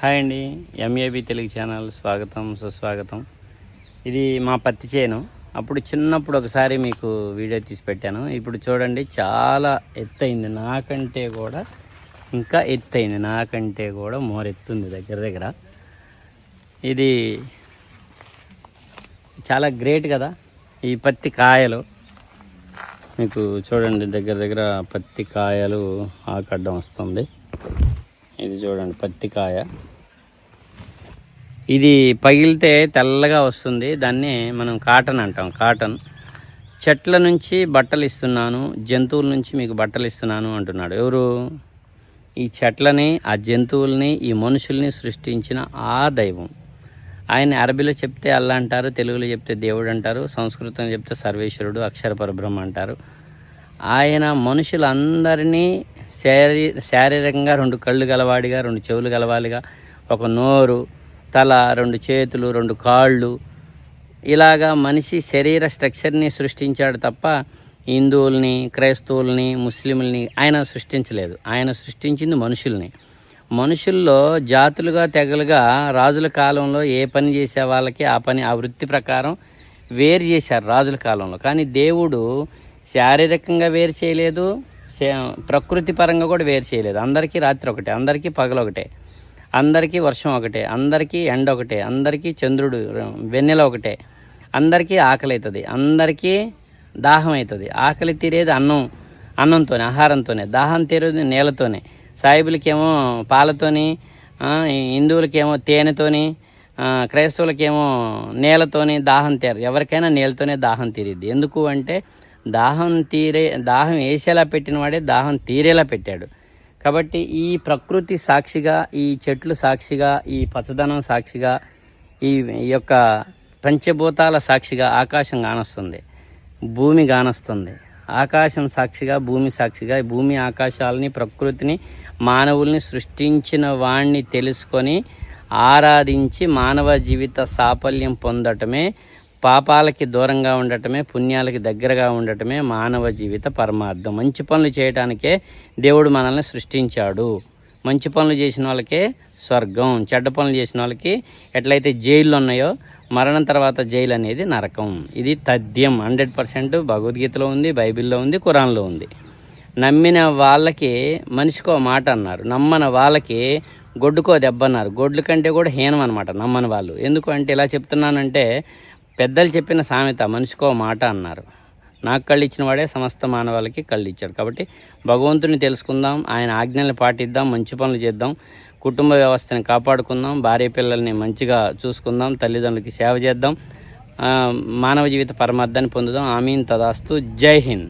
Hi అండి MAB Telugu channel స్వాగతం సుస్వాగతం. ఇది మా పత్తి చేను. అప్పుడు చిన్నప్పుడు ఒకసారి మీకు వీడియో తీసి పెట్టాను. ఇప్పుడు చూడండి చాలా ఎత్తైంది. నాకంటే కూడా ఇంకా ఎత్తైంది. నాకంటే కూడా మోరెత్తుంది దగ్గర దగ్గర. ఇది చాలా గ్రేట్ కదా ఈ పత్తి కాయలు. మీకు చూడండి దగ్గర దగ్గర పత్తి కాయలు ఆకడ్డం వస్తుంది. ఇది చూడండి పత్తికాయ ఇది పగిలితే తెల్లగా వస్తుంది. దాన్ని మనం కాటన్ అంటాం కాటన్. చెట్ల నుంచి బట్టలు ఇస్తున్నాను జంతువుల నుంచి మీకు బట్టలు ఇస్తున్నాను అంటున్నాడు. ఎవరు? ఈ చెట్లని ఆ జంతువుల్ని ఈ మనుషుల్ని సృష్టించిన ఆ దైవం. ఆయన అరబీలో చెప్తే అల్లా అంటారు తెలుగులో చెప్తే దేవుడు అంటారు సంస్కృతం చెప్తే సర్వేశ్వరుడు అక్షర పరబ్రహ్మ అంటారు. ఆయన మనుషులందరినీ శారీ శారీరకంగా రెండు కళ్ళు గలవాడిగా రెండు చెవులు గలవాడిగా ఒక నోరు తల రెండు చేతులు రెండు కాళ్ళు. ఇలాగా మనిషి శరీర స్ట్రక్చర్ని సృష్టించాడు తప్ప హిందువుల్ని క్రైస్తవుల్ని ముస్లింలని ఆయన సృష్టించలేదు. ఆయన సృష్టించింది మనుషుల్ని. మనుషుల్లో జాతులుగా తెగలుగా రాజుల కాలంలో ఏ పని చేసే వాళ్ళకి ఆ పని ఆ వృత్తి ప్రకారం వేరు చేశారు రాజుల కాలంలో. కానీ దేవుడు శారీరకంగా వేరు చేయలేదు ప్రకృతి పరంగా కూడా వేరు చేయలేదు. అందరికీ రాత్రి ఒకటే అందరికీ పగలు ఒకటే అందరికీ వర్షం ఒకటే అందరికీ ఎండ ఒకటే అందరికీ చంద్రుడు వెన్నెల ఒకటే. అందరికీ ఆకలి అవుతుంది అందరికీ దాహం అవుతుంది ఆకలి తీరేది అన్నం అన్నంతోనే ఆహారంతోనే దాహం తీరేది నేలతోనే. సాయిబులకేమో పాలతోని హిందువులకేమో తేనెతోని క్రైస్తవులకేమో నేలతోని దాహం తీరదు ఎవరికైనా నేలతోనే దాహం తీరిద్ది. ఎందుకు అంటే దాహం తీరే దాహం వేసేలా పెట్టిన వాడే దాహం తీరేలా పెట్టాడు. కాబట్టి ఈ ప్రకృతి సాక్షిగా ఈ చెట్లు సాక్షిగా ఈ పచ్చదనం సాక్షిగా ఈ ఈ యొక్క పంచభూతాల సాక్షిగా ఆకాశం కానొస్తుంది భూమి కానొస్తుంది ఆకాశం సాక్షిగా భూమి సాక్షిగా భూమి ఆకాశాలని ప్రకృతిని మానవుల్ని సృష్టించిన వాణ్ణి తెలుసుకొని ఆరాధించి మానవ జీవిత సాఫల్యం పొందటమే పాపాలకి దూరంగా ఉండటమే పుణ్యాలకి దగ్గరగా ఉండటమే మానవ జీవిత పరమార్థం. మంచి పనులు చేయటానికే దేవుడు మనల్ని సృష్టించాడు. మంచి పనులు చేసిన వాళ్ళకే స్వర్గం చెడ్డ పనులు చేసిన వాళ్ళకి ఎట్లయితే జైళ్ళు ఉన్నాయో మరణం తర్వాత జైలు అనేది నరకం. ఇది తథ్యం. హండ్రెడ్ పర్సెంట్ భగవద్గీతలో ఉంది బైబిల్లో ఉంది కురాన్లో ఉంది. నమ్మిన వాళ్ళకి మనిషికో మాట అన్నారు. నమ్మన వాళ్ళకి గొడ్డుకో దెబ్బ అన్నారు. గొడ్ల కంటే కూడా హీనం అనమాట నమ్మని వాళ్ళు. ఎందుకు అంటే ఇలా చెప్తున్నానంటే పెద్దలు చెప్పిన సామెత మనిషికో మాట అన్నారు. నాకు కళ్ళు ఇచ్చిన వాడే సమస్త మానవాళికి కళ్ళు ఇచ్చాడు కాబట్టి భగవంతుని తెలుసుకుందాం ఆయన ఆజ్ఞల్ని పాటిద్దాం మంచి పనులు చేద్దాం కుటుంబ వ్యవస్థని కాపాడుకుందాం భార్య పిల్లల్ని మంచిగా చూసుకుందాం తల్లిదండ్రులకి సేవ చేద్దాం మానవ జీవిత పరమార్థాన్ని పొందుదాం. ఆమీన్. తదాస్తు. జై హింద్.